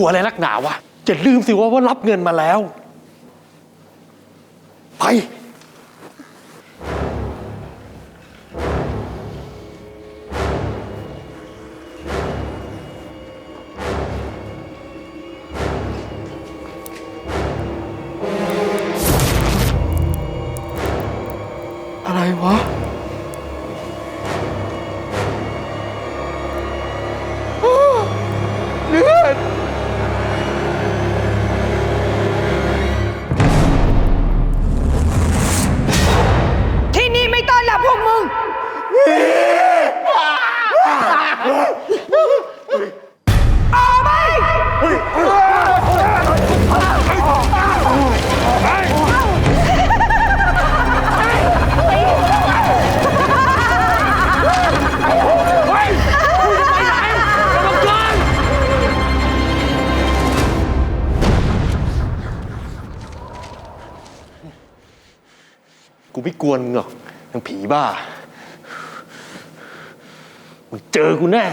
กลัวอะไรนักหนาวะอย่าลืมสิว่าว่ารับเงินมาแล้ว ไป อะไรวะ วนมึงหรอกนางผีบ้ามึงเจอกูแน่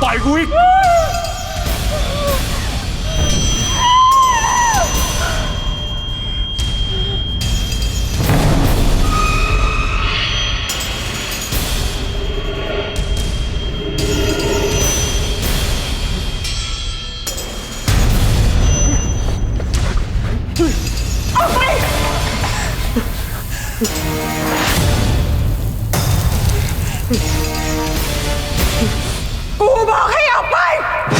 ไปล่อยกูอีก บ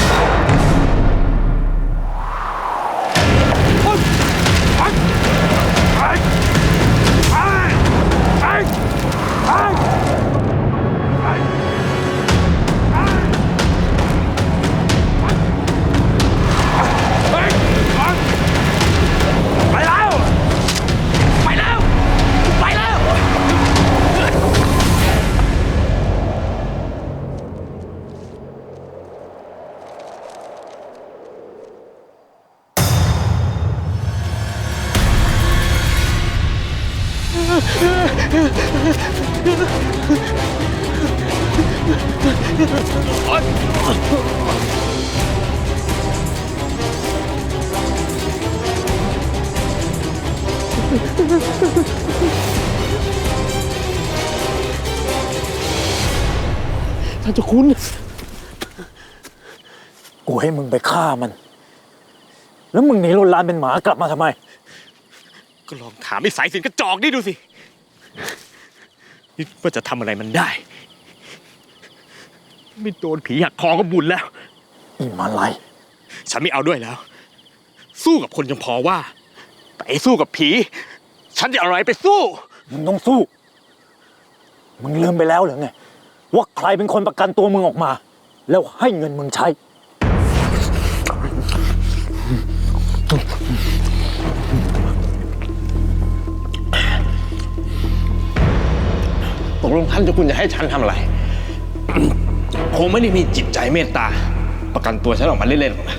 ท่านเจ้าคุณ กูให้มึงไปฆ่ามัน แล้วมึงหนีลนลานเป็นหมากลับมาทำไม ก็ลองถามไอ้สายสินกระจอกนี่ดูสิ นี่ว่าจะทำอะไรมันได้ ไม่โดนผีหักคอก็บุญแล้วอีมาลัยฉันไม่เอาด้วยแล้ว สู้กับคนยังพอว่า แต่ไอ้สู้กับผี ฉันจะเอาอะไรไปสู้ มึงต้องสู้ มึงลืมไปแล้วเหรือไง ว่าใครเป็นคนประกันตัวมึงออกมา แล้วให้เงินมึงใช้ ลงท่านเจ้าคุณจะให้ฉันทำอะไร คงไม่ได้มีจิตใจเมตตา ประกันตัวฉันออกมาเล่นๆหรอกนะ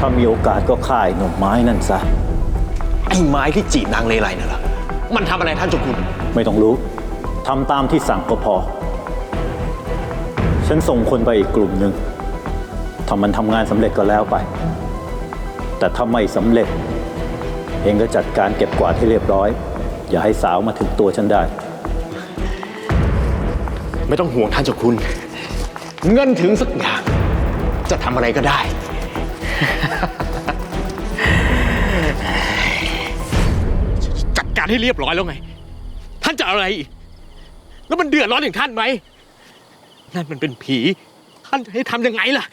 ถ้ามีโอกาสก็ฆ่าไอ้หนุ่มไม้นั่นซะ ไอ้ไม้ที่จีบนางเลไลน่ะเหรอมันทำอะไรท่านเจ้าคุณ ไม่ต้องรู้ ทำตามที่สั่งก็พอ ฉันส่งคนไปอีกกลุ่มหนึ่งถ้ามันทำงานสำเร็จก็แล้วไป แต่ถ้าไม่สำเร็จ เองก็จัดการเก็บกวาดให้เรียบร้อย อย่าให้สาวมาถึงตัวฉันได้ ไม่ต้องห่วงท่านเจ้าคุณ เงินถึงสักอย่าง จะทำอะไรก็ได้ จัดการให้เรียบร้อยแล้วไง ท่านจะอะไรอีก แล้วมันเดือดร้อนอย่างท่านไหมนั่นมันเป็นผี ท่านจะให้ทำยังไงล่ะ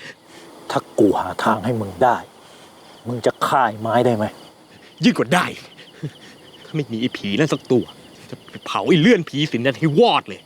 ถ้ากูหาทางให้มึงได้ มึงจะฆ่าไอ้ไม้ได้ไหม ยิ่งกว่าได้ ถ้าไม่มีไอ้ผีนั่นสักตัว จะไปเผาไอ้เลื่อนผีสินนั้นให้วอดเลย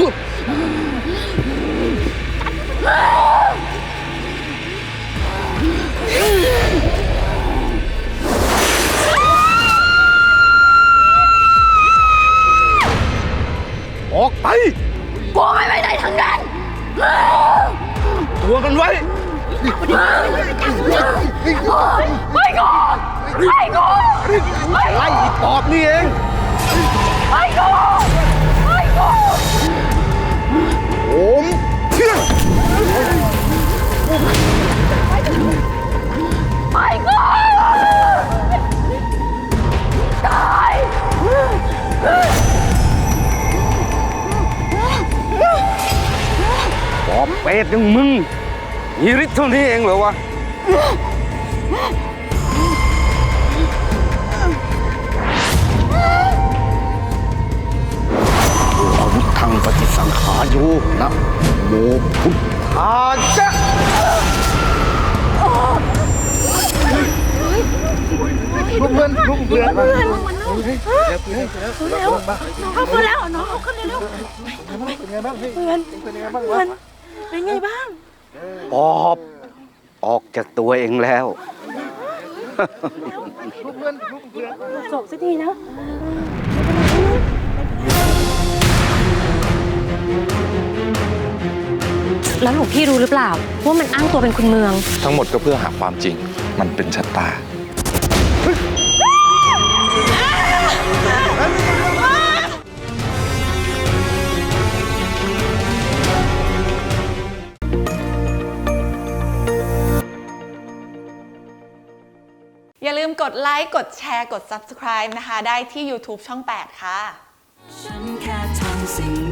อ อกไปกูไม่ไปไหนทั้งนั้นตัวมันไว้ไม่กูไม่กูไม่กูไล่อีปอบนี่เองไม่กูไม่กูโอม อบเป็ดอย่างมึงมีฤทธิ์เท่านี้เองเหรอวะ อาวุธทางปฏิสังขารอยู่นะโมพุทธาจะเขาขึ้นแล้วน้องเขาขึ้นเร็วเป็นไงบ้างพี่เพื่อนเป็นไงบ้าง เป็นไงบ้างปอบออกจากตัวเองแล้ว จบสักทีนะแล้วหลวงพี่รู้หรือเปล่า ว่ามันอ้างตัวเป็นคุณเมือง ทั้งหมดก็เพื่อหาความจริง มันเป็นชะตา ค์กดแชร์กด Subscribe นะคะ ได้ที่ YouTube ช่อง 8 ค่ะ ฉันแค่ทำสิ่ง